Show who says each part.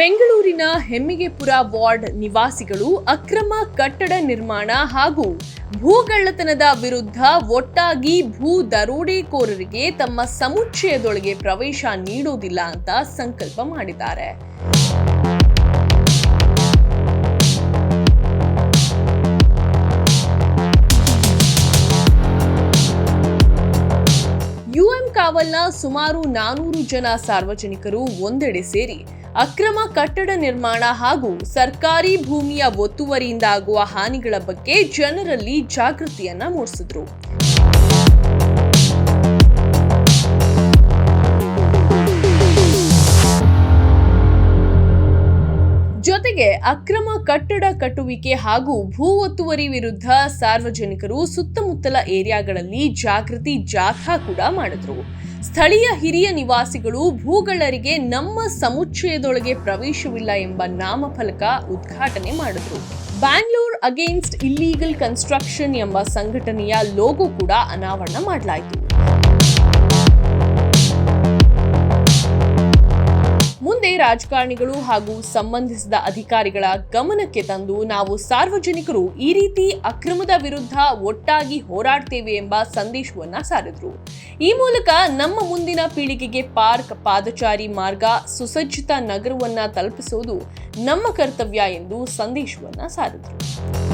Speaker 1: ಬೆಂಗಳೂರಿನ ಹೆಮ್ಮಿಗೆಪುರ ವಾರ್ಡ್ ನಿವಾಸಿಗಳು ಅಕ್ರಮ ಕಟ್ಟಡ ನಿರ್ಮಾಣ ಹಾಗೂ ಭೂಗಳ್ಳತನದ ವಿರುದ್ಧ ಒಟ್ಟಾಗಿ ಭೂ ದರೋಡೆಕೋರರಿಗೆ ತಮ್ಮ ಸಮುಚ್ಚಯದೊಳಗೆ ಪ್ರವೇಶ ನೀಡೋದಿಲ್ಲ ಅಂತ ಸಂಕಲ್ಪ ಮಾಡಿದ್ದಾರೆ. ಯುಎಂ ಕಾವಲ್ನ ಸುಮಾರು ನಾನೂರು ಜನ ಸಾರ್ವಜನಿಕರು ಒಂದೆಡೆ ಸೇರಿ ಅಕ್ರಮ ಕಟ್ಟಡ ನಿರ್ಮಾಣ ಹಾಗೂ ಸರ್ಕಾರಿ ಭೂಮಿಯ ಒತ್ತುವರಿಯಿಂದ ಆಗುವ ಹಾನಿಗಳ ಬಗ್ಗೆ ಜನರಲ್ಲಿ ಜಾಗೃತಿಯನ್ನ ಮೂಡಿಸಿದ್ರು. ಜೊತೆಗೆ ಅಕ್ರಮ ಕಟ್ಟಡ ಕಟ್ಟುವಿಕೆ ಹಾಗೂ ಭೂ ಒತ್ತುವರಿ ವಿರುದ್ಧ ಸಾರ್ವಜನಿಕರು ಸುತ್ತಮುತ್ತಲ ಏರಿಯಾಗಳಲ್ಲಿ ಜಾಗೃತಿ ಜಾಥಾ ಕೂಡ ಮಾಡಿದ್ರು. ಸ್ಥಳೀಯ ಹಿರಿಯ ನಿವಾಸಿಗಳು ಭೂಗಳರಿಗೆ ನಮ್ಮ ಸಮುಚ್ಚಯದೊಳಗೆ ಪ್ರವೇಶವಿಲ್ಲ ಎಂಬ ನಾಮಫಲಕ ಉದ್ಘಾಟನೆ ಮಾಡಿದ್ರು. ಬ್ಯಾಂಗ್ಳೂರ್ ಅಗೇನ್ಸ್ಟ್ ಇಲ್ಲೀಗಲ್ ಕನ್ಸ್ಟ್ರಕ್ಷನ್ ಎಂಬ ಸಂಘಟನೆಯ ಲೋಗೋ ಕೂಡ ಅನಾವರಣ ಮಾಡಲಾಯಿತು. ರಾಜಕಾರಣಿಗಳು ಹಾಗೂ ಸಂಬಂಧಿಸಿದ ಅಧಿಕಾರಿಗಳ ಗಮನಕ್ಕೆ ತಂದು ನಾವು ಸಾರ್ವಜನಿಕರು ಈ ರೀತಿ ಅಕ್ರಮದ ವಿರುದ್ಧ ಒಟ್ಟಾಗಿ ಹೋರಾಡ್ತೇವೆ ಎಂಬ ಸಂದೇಶವನ್ನ ಸಾರಿದ್ರು. ಈ ಮೂಲಕ ನಮ್ಮ ಮುಂದಿನ ಪೀಳಿಗೆಗೆ ಪಾರ್ಕ್ ಪಾದಚಾರಿ ಮಾರ್ಗ, ಸುಸಜ್ಜಿತ ನಗರವನ್ನ ತಲುಪಿಸುವುದು ನಮ್ಮ ಕರ್ತವ್ಯ ಎಂದು ಸಂದೇಶವನ್ನ ಸಾರಿದ್ರು.